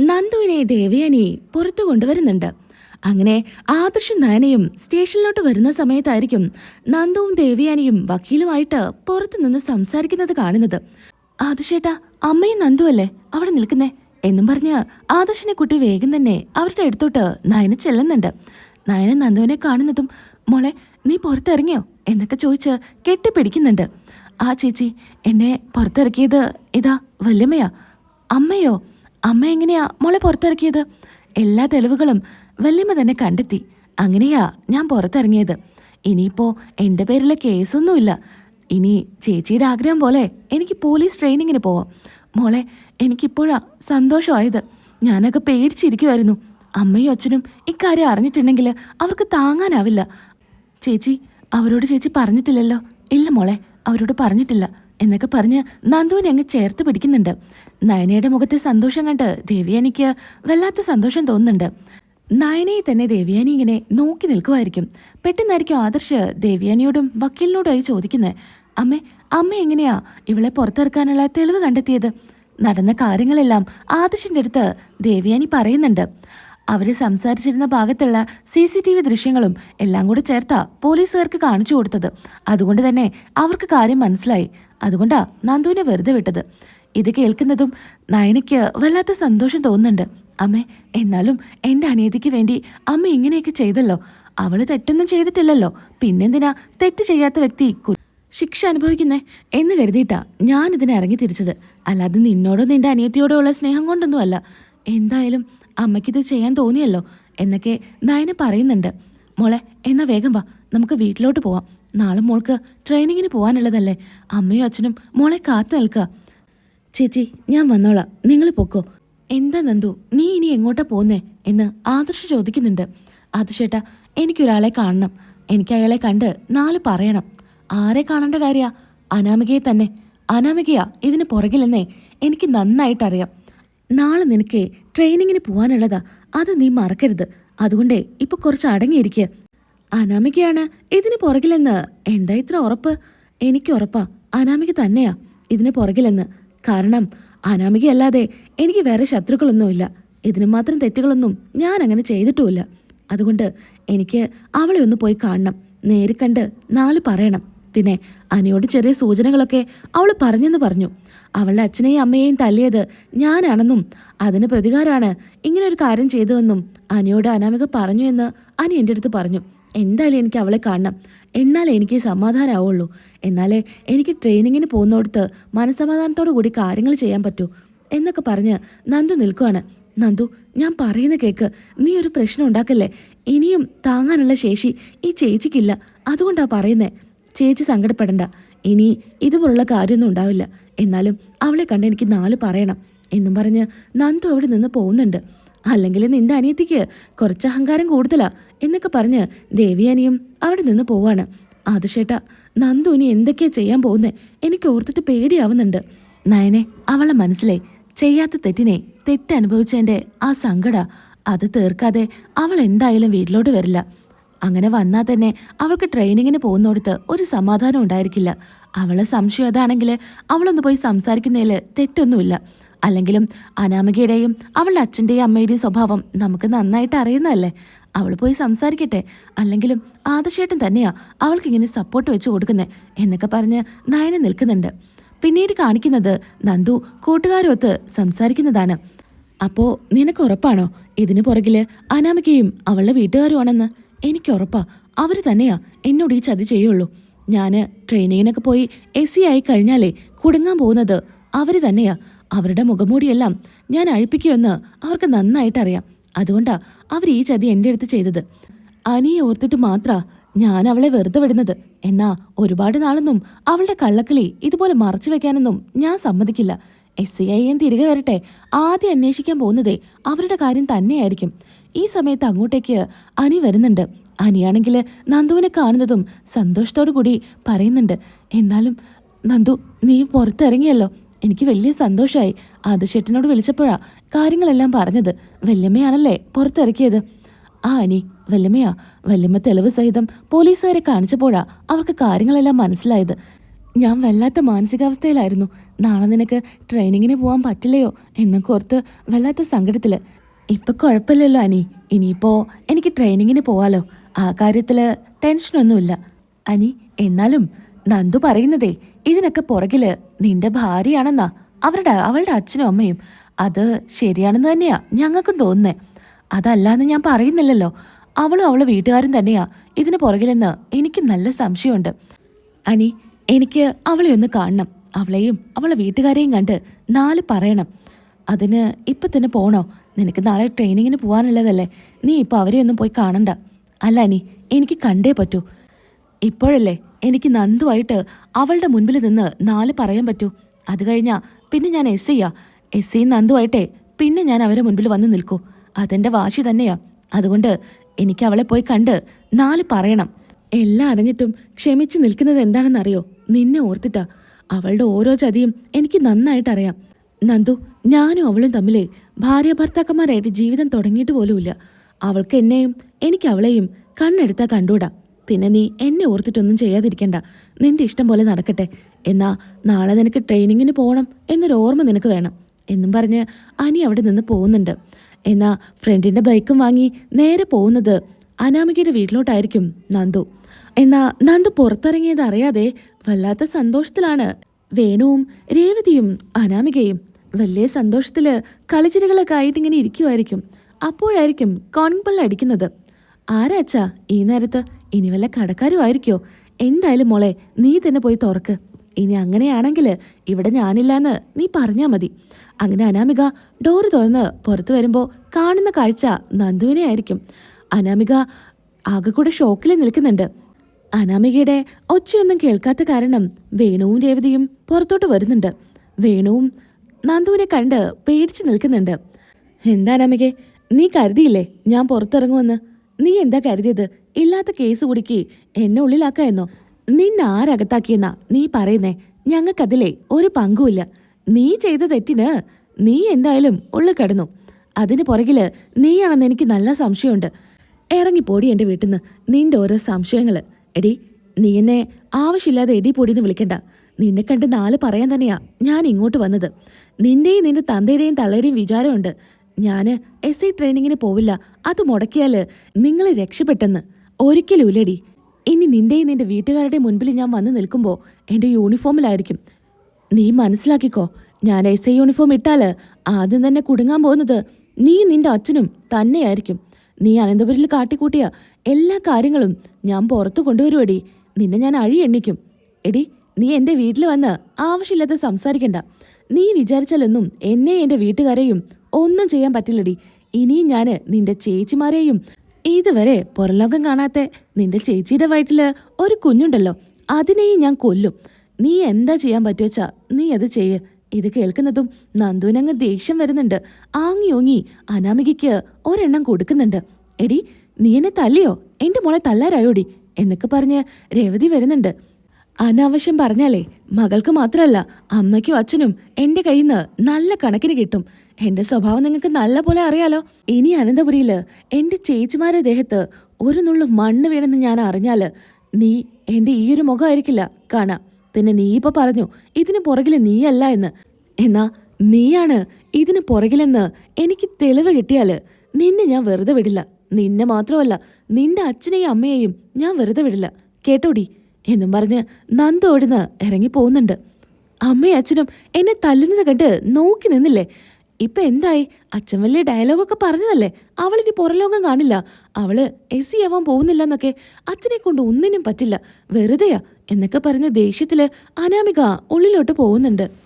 നന്ദുവിനെ ദേവയാനി പുറത്തു കൊണ്ടുവരുന്നുണ്ട്. അങ്ങനെ ആദർശും നയനയും സ്റ്റേഷനിലോട്ട് വരുന്ന സമയത്തായിരിക്കും നന്ദുവും ദേവയാനിയും വക്കീലുമായിട്ട് പുറത്തുനിന്ന് സംസാരിക്കുന്നത് കാണുന്നത്. ആദർശേട്ടാ അമ്മയും നന്ദു അല്ലേ? അവിടെ നിൽക്കുന്നേ? എന്നും പറഞ്ഞ് ആദർശിനെ കുട്ടി വേഗം തന്നെ അവരുടെ അടുത്തോട്ട് നയന ചെല്ലുന്നുണ്ട്. നയന നന്ദുവിനെ കാണുന്നതും മോളെ നീ പുറത്തിറങ്ങിയോ? എന്നൊക്കെ ചോദിച്ച് കെട്ടിപ്പിടിക്കുന്നുണ്ട്. ആ ചേച്ചി എന്നെ പുറത്തിറക്കിയത് ഇതാ വല്ലമ്മയാ അമ്മയോ? അമ്മ എങ്ങനെയാ മോളെ പുറത്തിറക്കിയത്? എല്ലാ തെളിവുകളും വല്യമ്മ തന്നെ കണ്ടെത്തി. അങ്ങനെയാ ഞാൻ പുറത്തിറങ്ങിയത്. ഇനിയിപ്പോ എന്റെ പേരിലെ കേസൊന്നുമില്ല. ഇനി ചേച്ചിയുടെ ആഗ്രഹം പോലെ എനിക്ക് പോലീസ് ട്രെയിനിങ്ങിന് പോവാം. മോളെ എനിക്കിപ്പോഴാ സന്തോഷമായത്. ഞാനൊക്കെ പേടിച്ചിരിക്കുമായിരുന്നു അമ്മയും അച്ഛനും ഇക്കാര്യം അറിഞ്ഞിട്ടുണ്ടെങ്കിൽ അവർക്ക് താങ്ങാനാവില്ല. ചേച്ചി അവരോട് ചേച്ചി പറഞ്ഞിട്ടില്ലല്ലോ? ഇല്ല മോളെ അവരോട് പറഞ്ഞിട്ടില്ല. എന്നൊക്കെ പറഞ്ഞ് നന്ദുവിനെ അങ്ങ് ചേർത്ത് പിടിക്കുന്നുണ്ട്. നയനയുടെ മുഖത്തെ സന്തോഷം കണ്ട് ദേവിയാനിക്ക് വല്ലാത്ത സന്തോഷം തോന്നുന്നുണ്ട്. നയനയെ തന്നെ ദേവിയാനി ഇങ്ങനെ നോക്കി നിൽക്കുമായിരിക്കും. പെട്ടെന്നായിരിക്കും ആദർശ് ദേവിയാനിയോടും വക്കീലിനോടായി ചോദിക്കുന്നത് അമ്മേ അമ്മ എങ്ങനെയാ ഇവളെ പുറത്തിറക്കാനുള്ള തെളിവ് കണ്ടെത്തിയത്? നടന്ന കാര്യങ്ങളെല്ലാം ആദർശിന്റെ അടുത്ത് ദേവിയാനി പറയുന്നുണ്ട്. അവർ സംസാരിച്ചിരുന്ന ഭാഗത്തുള്ള സി സി ടി വി ദൃശ്യങ്ങളും എല്ലാം കൂടെ ചേർത്താ പോലീസുകാർക്ക് കാണിച്ചു കൊടുത്തത്. അതുകൊണ്ട് തന്നെ അവർക്ക് കാര്യം മനസ്സിലായി. അതുകൊണ്ടാ നന്ദുവിനെ വെറുതെ വിട്ടത്. ഇത് കേൾക്കുന്നതും നയനയ്ക്ക് വല്ലാത്ത സന്തോഷം തോന്നുന്നുണ്ട്. അമ്മേ എന്നാലും എന്റെ അനിയതിക്ക് വേണ്ടി അമ്മ ഇങ്ങനെയൊക്കെ ചെയ്തല്ലോ. അവൾ തെറ്റൊന്നും ചെയ്തിട്ടില്ലല്ലോ. പിന്നെന്തിനാ തെറ്റ് ചെയ്യാത്ത വ്യക്തി ശിക്ഷ അനുഭവിക്കുന്നേ എന്ന് കരുതിയിട്ടാ ഞാൻ ഇതിനെ ഇറങ്ങി തിരിച്ചത്. അല്ലാതെ നിന്നോടോ നിന്റെ അനിയത്തിയോടോ ഉള്ള സ്നേഹം കൊണ്ടൊന്നുമല്ല. എന്തായാലും അമ്മയ്ക്കിത് ചെയ്യാൻ തോന്നിയല്ലോ എന്നൊക്കെ നയന പറയുന്നുണ്ട്. മോളെ എന്നാ വേഗം വാ. നമുക്ക് വീട്ടിലോട്ട് പോവാം. നാളെ മോൾക്ക് ട്രെയിനിങ്ങിന് പോകാനുള്ളതല്ലേ അമ്മയും അച്ഛനും മോളെ കാത്തു നിൽക്കുക. ചേച്ചി ഞാൻ വന്നോളാം. നിങ്ങൾ പൊക്കോ. എന്താ നന്ദു നീ ഇനി എങ്ങോട്ടാ പോന്നേ എന്ന് ആദർശ് ചോദിക്കുന്നുണ്ട്. ആദർശേട്ടാ എനിക്കൊരാളെ കാണണം. എനിക്ക് അയാളെ കണ്ട് നാല് പറയണം. ആരെ കാണേണ്ട കാര്യാ? അനാമികയെ തന്നെ. അനാമികയാ ഇതിന് പുറകിലെന്നേ എനിക്ക് നന്നായിട്ടറിയാം. നാളെ നിനക്ക് ട്രെയിനിങ്ങിന് പോവാനുള്ളതാ. അത് നീ മറക്കരുത്. അതുകൊണ്ടേ ഇപ്പൊ കുറച്ച് അടങ്ങിയിരിക്ക. അനാമികയാണ് ഇതിന് പുറകിലെന്ന്. എന്താ ഇത്ര ഉറപ്പ്? എനിക്ക് ഉറപ്പാ. അനാമിക തന്നെയാ ഇതിന് പുറകിലെന്ന്. കാരണം അനാമികയല്ലാതെ എനിക്ക് വേറെ ശത്രുക്കളൊന്നുമില്ല. ഇതിന് മാത്രം തെറ്റുകളൊന്നും ഞാൻ അങ്ങനെ ചെയ്തിട്ടുമില്ല. അതുകൊണ്ട് എനിക്ക് അവളെ ഒന്ന് പോയി കാണണം. നേരിൽ കണ്ട് നാല് പറയണം. പിന്നെ അനിയോട് ചെറിയ സൂചനകളൊക്കെ അവൾ പറഞ്ഞെന്ന് പറഞ്ഞു. അവളുടെ അച്ഛനെയും അമ്മയെയും തല്ലിയത് ഞാനാണെന്നും അതിന് പ്രതികാരമാണ് ഇങ്ങനെ ഒരു കാര്യം ചെയ്തതെന്നും അനിയോട് അനാമിക പറഞ്ഞു എന്ന് അനി എന്റെ അടുത്ത് പറഞ്ഞു. എന്തായാലും എനിക്ക് അവളെ കാണണം. എന്നാലേ എനിക്ക് സമാധാനമാവുള്ളൂ എന്നാലേ എനിക്ക് ട്രെയിനിങ്ങിന് പോകുന്നിടത്ത് മനസ്സമാധാനത്തോടു കൂടി കാര്യങ്ങൾ ചെയ്യാൻ പറ്റൂ എന്നൊക്കെ പറഞ്ഞ് നന്ദു നിൽക്കുവാണ്. നന്ദു ഞാൻ പറയുന്ന കേക്ക് നീ ഒരു പ്രശ്നം ഉണ്ടാക്കല്ലേ? ഇനിയും താങ്ങാനുള്ള ശേഷി ഈ ചേച്ചിക്കില്ല. അതുകൊണ്ടാണ് പറയുന്നേ. ചേച്ചി സങ്കടപ്പെടണ്ട. ഇനി ഇതുപോലുള്ള കാര്യമൊന്നും ഉണ്ടാവില്ല. എന്നാലും അവളെ കണ്ട് എനിക്ക് നാല് പറയണം എന്നും പറഞ്ഞ് നന്ദു അവിടെ നിന്ന് പോകുന്നുണ്ട്. അല്ലെങ്കിൽ നിന്റെ അനിയത്തിക്ക് കുറച്ച് അഹങ്കാരം കൂടുതലാ എന്നൊക്കെ പറഞ്ഞ് ദേവിയാനിയും അവിടെ നിന്ന് പോവാണ്. അത് ചേട്ടാ നന്ദു ഇനി എന്തൊക്കെയാ ചെയ്യാൻ പോകുന്നേ? എനിക്ക് ഓർത്തിട്ട് പേടിയാവുന്നുണ്ട്. നയനെ അവളെ മനസ്സിലെ ചെയ്യാത്ത തെറ്റിനെ തെറ്റനുഭവിച്ചതിന്റെ ആ സങ്കട അത് തീർക്കാതെ അവൾ എന്തായാലും വീട്ടിലോട്ട് വരില്ല. അങ്ങനെ വന്നാൽ തന്നെ അവൾക്ക് ട്രെയിനിങ്ങിന് പോകുന്നിടത്ത് ഒരു സമാധാനം ഉണ്ടായിരിക്കില്ല. അവളെ സംശയം അതാണെങ്കിൽ അവളൊന്ന് പോയി സംസാരിക്കുന്നതിൽ തെറ്റൊന്നുമില്ല. അല്ലെങ്കിലും അനാമികയുടെയും അവളുടെ അച്ഛന്റെയും അമ്മയുടെയും സ്വഭാവം നമുക്ക് നന്നായിട്ട് അറിയുന്നതല്ലേ? അവൾ പോയി സംസാരിക്കട്ടെ. അല്ലെങ്കിലും ആദർശേട്ടൻ തന്നെയാ അവൾക്ക് ഇങ്ങനെ സപ്പോർട്ട് വെച്ച് കൊടുക്കുന്നത് എന്നൊക്കെ പറഞ്ഞ് നയന നിൽക്കുന്നുണ്ട്. പിന്നീട് കാണിക്കുന്നത് നന്ദു കൂട്ടുകാരൊത്ത് സംസാരിക്കുന്നതാണ്. അപ്പോ നിനക്ക് ഉറപ്പാണോ? ഇതിനു പുറകിൽ അനാമികയും അവളുടെ വീട്ടുകാരുമാണെന്ന്? എനിക്ക് ഉറപ്പാ അവർ തന്നെയാ എന്നോട് ഈ ചതി ചെയ്യുള്ളൂ. ഞാൻ ട്രെയിനിങ്ങിനൊക്കെ പോയി എ സി ആയി കഴിഞ്ഞാലേ കുടുങ്ങാൻ പോകുന്നത് അവർ തന്നെയാ. അവരുടെ മുഖംമൂടിയെല്ലാം ഞാൻ അഴിപ്പിക്കുമെന്ന് അവർക്ക് നന്നായിട്ട് അറിയാം അതുകൊണ്ടാ അവർ ഈ ചതി എന്റെ അടുത്ത് ചെയ്തത്. അനിയെ ഓർത്തിട്ട് മാത്രാ ഞാൻ അവളെ വെറുതെ വിടുന്നത്. എന്നാ ഒരുപാട് നാളൊന്നും അവളുടെ കള്ളക്കിളി ഇതുപോലെ മറച്ചു വെക്കാനൊന്നും ഞാൻ സമ്മതിക്കില്ല. എസ് ഐ എൻ തിരികെ വരട്ടെ. ആദ്യം അന്വേഷിക്കാൻ പോകുന്നതേ അവരുടെ കാര്യം തന്നെയായിരിക്കും. ഈ സമയത്ത് അങ്ങോട്ടേക്ക് അനി വരുന്നുണ്ട്. അനിയാണെങ്കിൽ നന്ദുവിനെ കാണുന്നതും സന്തോഷത്തോടു കൂടി പറയുന്നുണ്ട്. എന്നാലും നന്ദു നീ പുറത്തിറങ്ങിയല്ലോ. എനിക്ക് വലിയ സന്തോഷമായി ആദിശേട്ടനോട് വിളിച്ചപ്പോഴാ കാര്യങ്ങളെല്ലാം പറഞ്ഞത്. വല്യമ്മയാണല്ലേ പുറത്തിറക്കിയത്? ആ അനി വല്യമ്മയാ. വല്യമ്മ തെളിവ് സഹിതം പോലീസുകാരെ കാണിച്ചപ്പോഴാ അവർക്ക് കാര്യങ്ങളെല്ലാം മനസ്സിലായത്. ഞാൻ വല്ലാത്ത മാനസികാവസ്ഥയിലായിരുന്നു. നാളെ നിനക്ക് ട്രെയിനിങ്ങിന് പോകാൻ പറ്റില്ലയോ എന്നൊക്കെ ഓർത്ത് വല്ലാത്ത സങ്കടത്തിൽ ഇപ്പൊ കുഴപ്പമില്ലല്ലോ അനി. ഇനിയിപ്പോ എനിക്ക് ട്രെയിനിങ്ങിന് പോവാലോ. ആ കാര്യത്തിൽ ടെൻഷനൊന്നുമില്ല. അനി എന്നാലും നന്ദു പറയുന്നതേ ഇതിനൊക്കെ പുറകിൽ നിന്റെ ഭാര്യയാണെന്നാ. അവരുടെ അവളുടെ അച്ഛനും അമ്മയും. അത് ശരിയാണെന്ന് തന്നെയാ ഞങ്ങൾക്കും തോന്നുന്നേ. അതല്ലാന്ന് ഞാൻ പറയുന്നില്ലല്ലോ. അവളും അവളെ വീട്ടുകാരും തന്നെയാ ഇതിന് പുറകിലെന്ന് എനിക്ക് നല്ല സംശയമുണ്ട്. അനി എനിക്ക് അവളെ ഒന്ന് കാണണം. അവളെയും അവളെ വീട്ടുകാരെയും കണ്ട് നാല് പറയണം. അതിന് ഇപ്പം തന്നെ പോണോ? നിനക്ക് നാളെ ട്രെയിനിങ്ങിന് പോകാനുള്ളതല്ലേ നീ ഇപ്പോൾ അവരെ ഒന്നും പോയി കാണണ്ട. അല്ല നീ എനിക്ക് കണ്ടേ പറ്റൂ. ഇപ്പോഴല്ലേ എനിക്ക് നന്ദുവായിട്ട് അവളുടെ മുൻപിൽ നിന്ന് നാല് പറയാൻ പറ്റൂ. അത് കഴിഞ്ഞാൽ പിന്നെ ഞാൻ എസ് ചെയ്യാ എസ് സി നന്ദുവായിട്ടെ പിന്നെ ഞാൻ അവരെ മുൻപിൽ വന്ന് നിൽക്കൂ. അതെന്റെ വാശി തന്നെയാ. അതുകൊണ്ട് എനിക്ക് അവളെ പോയി കണ്ട് നാല് പറയണം. എല്ലാം അറിഞ്ഞിട്ടും ക്ഷമിച്ചു നിൽക്കുന്നത് എന്താണെന്നറിയോ? നിന്നെ ഓർത്തിട്ടാ. അവളുടെ ഓരോ ചതിയും എനിക്ക് നന്നായിട്ട് അറിയാം നന്ദു ഞാനും അവളും തമ്മിലെ ഭാര്യ ഭർത്താക്കന്മാരായിട്ട് ജീവിതം തുടങ്ങിയിട്ട് പോലുമില്ല. അവൾക്ക് എന്നെയും എനിക്ക് അവളെയും കണ്ണെടുത്താൽ കണ്ടൂടാ പിന്നെ നീ എന്നെ ഓർത്തിട്ടൊന്നും ചെയ്യാതിരിക്കണ്ട. നിന്റെ ഇഷ്ടം പോലെ നടക്കട്ടെ. എന്നാ നാളെ നിനക്ക് ട്രെയിനിങ്ങിന് പോകണം എന്നൊരു ഓർമ്മ നിനക്ക് വേണം. എന്നും പറഞ്ഞ് അനി അവിടെ നിന്ന് പോകുന്നുണ്ട്. എന്നാ ഫ്രണ്ടിന്റെ ബൈക്കും വാങ്ങി നേരെ പോകുന്നത് അനാമികയുടെ വീട്ടിലോട്ടായിരിക്കും നന്ദു. എന്നാ നന്ദു പുറത്തിറങ്ങിയത് അറിയാതെ വല്ലാത്ത സന്തോഷത്തിലാണ് വേണുവും രേവതിയും അനാമികയും. വലിയ സന്തോഷത്തിൽ കളിച്ചിരികളൊക്കെ ആയിട്ട് ഇങ്ങനെ ഇരിക്കുമായിരിക്കും അപ്പോഴായിരിക്കും കോണിംഗ് അടിക്കുന്നത്. ആരാച്ച ഈ നേരത്ത്? ഇനി വല്ല കടക്കാരും ആയിരിക്കോ? എന്തായാലും മോളെ നീ തന്നെ പോയി തുറക്ക്. ഇനി അങ്ങനെയാണെങ്കിൽ ഇവിടെ ഞാനില്ലാന്ന് നീ പറഞ്ഞാൽ മതി. അങ്ങനെ അനാമിക ഡോറ് തുറന്ന് പുറത്തു വരുമ്പോൾ കാണുന്ന കാഴ്ച നന്ദുവിനെ ആയിരിക്കും അനാമിക ആകെ കൂടെ ഷോക്കിൽ നിൽക്കുന്നുണ്ട്. അനാമികയുടെ ഒച്ചയൊന്നും കേൾക്കാത്ത കാരണം വേണുവും രേവതിയും പുറത്തോട്ട് വരുന്നുണ്ട്. വേണുവും നന്ദുവിനെ കണ്ട് പേടിച്ച് നിൽക്കുന്നുണ്ട്. എന്താ അനാമികെ നീ കരുതിയില്ലേ ഞാൻ പുറത്തിറങ്ങുമെന്ന്? നീ എന്താ കരുതിയത്? ഇല്ലാത്ത കേസ് കുടുക്കി എന്നെ ഉള്ളിലാക്കായെന്നോ? നിന്നെ ആരകത്താക്കിയെന്നാ നീ പറയുന്നേ? ഞങ്ങൾക്കതിലെ ഒരു പങ്കുമില്ല. നീ ചെയ്ത തെറ്റിന് നീ എന്തായാലും ഉള്ളിൽ കിടന്നു. അതിന് പുറകിൽ നീയാണെന്ന് എനിക്ക് നല്ല സംശയമുണ്ട്. ഇറങ്ങിപ്പോടി എന്റെ വീട്ടിൽ നിന്ന് നിന്റെ ഓരോ സംശയങ്ങൾ എടി നീ എന്നെ ആവശ്യമില്ലാതെ എടി പൊടിയെന്ന് വിളിക്കണ്ട. നിന്നെ കണ്ട് നാല് പറയാൻ തന്നെയാ ഞാൻ ഇങ്ങോട്ട് വന്നത്. നിന്റെയും നിന്റെ തന്തയുടെയും തള്ളയുടെയും വിചാരമുണ്ട്. ഞാൻ എസ് ഐ ട്രെയിനിങ്ങിന് പോവില്ല. അത് മുടക്കിയാൽ നിങ്ങൾ രക്ഷപ്പെട്ടെന്ന്. ഒരിക്കലും ഇല്ലടി. ഇനി നിന്റെയും നിന്റെ വീട്ടുകാരുടെ മുൻപിൽ ഞാൻ വന്ന് നിൽക്കുമ്പോൾ എന്റെ യൂണിഫോമിലായിരിക്കും. നീ മനസ്സിലാക്കിക്കോ ഞാൻ എസ് ഐ യൂണിഫോം ഇട്ടാൽ ആദ്യം തന്നെ കുടുങ്ങാൻ പോകുന്നത് നീ നിന്റെ അച്ഛനും തന്നെയായിരിക്കും. നീ അനന്തപുരിൽ കാട്ടിക്കൂട്ടിയ എല്ലാ കാര്യങ്ങളും ഞാൻ പുറത്തു കൊണ്ടുവരുമെടി നിന്നെ ഞാൻ അഴി എണ്ണിക്കും. എടി നീ എന്റെ വീട്ടിൽ വന്ന് ആവശ്യമില്ലാതെ സംസാരിക്കണ്ട. നീ വിചാരിച്ചാലൊന്നും എന്നെ എന്റെ വീട്ടുകാരെയും ഒന്നും ചെയ്യാൻ പറ്റില്ലടി. ഇനിയും ഞാൻ നിന്റെ ചേച്ചിമാരെയും ഇതുവരെ പുറലോകം കാണാത്ത നിന്റെ ചേച്ചിയുടെ വയറ്റിൽ ഒരു കുഞ്ഞുണ്ടല്ലോ. അതിനെയും ഞാൻ കൊല്ലും. നീ എന്താ ചെയ്യാൻ പറ്റുവച്ചാ നീ അത് ചെയ്യ്. ഇത് കേൾക്കുന്നതും നന്ദുവിനങ്ങ് ദേഷ്യം വരുന്നുണ്ട്. ആങ്ങി ഓങ്ങി അനാമികയ്ക്ക് ഒരെണ്ണം കൊടുക്കുന്നുണ്ട്. എടി നീ എന്നെ തല്ലിയോ? എന്റെ മോളെ തല്ലാരായോടി എന്നൊക്കെ പറഞ്ഞ് രേവതി വരുന്നുണ്ട്. അനാവശ്യം പറഞ്ഞാലേ മകൾക്ക് മാത്രമല്ല അമ്മയ്ക്കും അച്ഛനും എന്റെ കയ്യിൽ നിന്ന് നല്ല കണക്കിന് കിട്ടും. എന്റെ സ്വഭാവം നിങ്ങൾക്ക് നല്ല പോലെ അറിയാലോ? ഇനി അനന്തപുരിയിൽ എന്റെ ചേച്ചിമാരുടെ ദേഹത്ത് ഒരു നുള്ളു മണ്ണ് വീണെന്ന് ഞാൻ അറിഞ്ഞാൽ നീ എന്റെ ഈ ഒരു മുഖമായിരിക്കില്ല. കാണാം. പിന്നെ നീ ഇപ്പൊ പറഞ്ഞു ഇതിന് പുറകിൽ നീയല്ല എന്ന്. എന്നാ നീയാണ് ഇതിന് പുറകിലെന്ന് എനിക്ക് തെളിവ് കിട്ടിയാൽ നിന്നെ ഞാൻ വെറുതെ വിടില്ല. നിന്നെ മാത്രമല്ല നിന്റെ അച്ഛനെയും അമ്മയെയും ഞാൻ വെറുതെ വിടില്ല. കേട്ടോടി? എന്നും പറഞ്ഞ് ഓടുന്ന് ഇറങ്ങി പോകുന്നുണ്ട് അമ്മയും അച്ഛനും എന്നെ തല്ലുന്നത് കണ്ട് നോക്കി നിന്നില്ലേ? ഇപ്പൊ എന്തായി? അച്ഛൻ വലിയ ഡയലോഗൊക്കെ പറഞ്ഞതല്ലേ? അവളിനി പുറലോകം കാണില്ല. അവൾ എസ് സി ആവാൻ പോകുന്നില്ല എന്നൊക്കെ അച്ഛനെ കൊണ്ട് ഒന്നിനും പറ്റില്ല. വെറുതെയാ. എന്നൊക്കെ പറഞ്ഞ ദേഷ്യത്തിൽ അനാമിക ഉള്ളിലോട്ട് പോകുന്നുണ്ട്.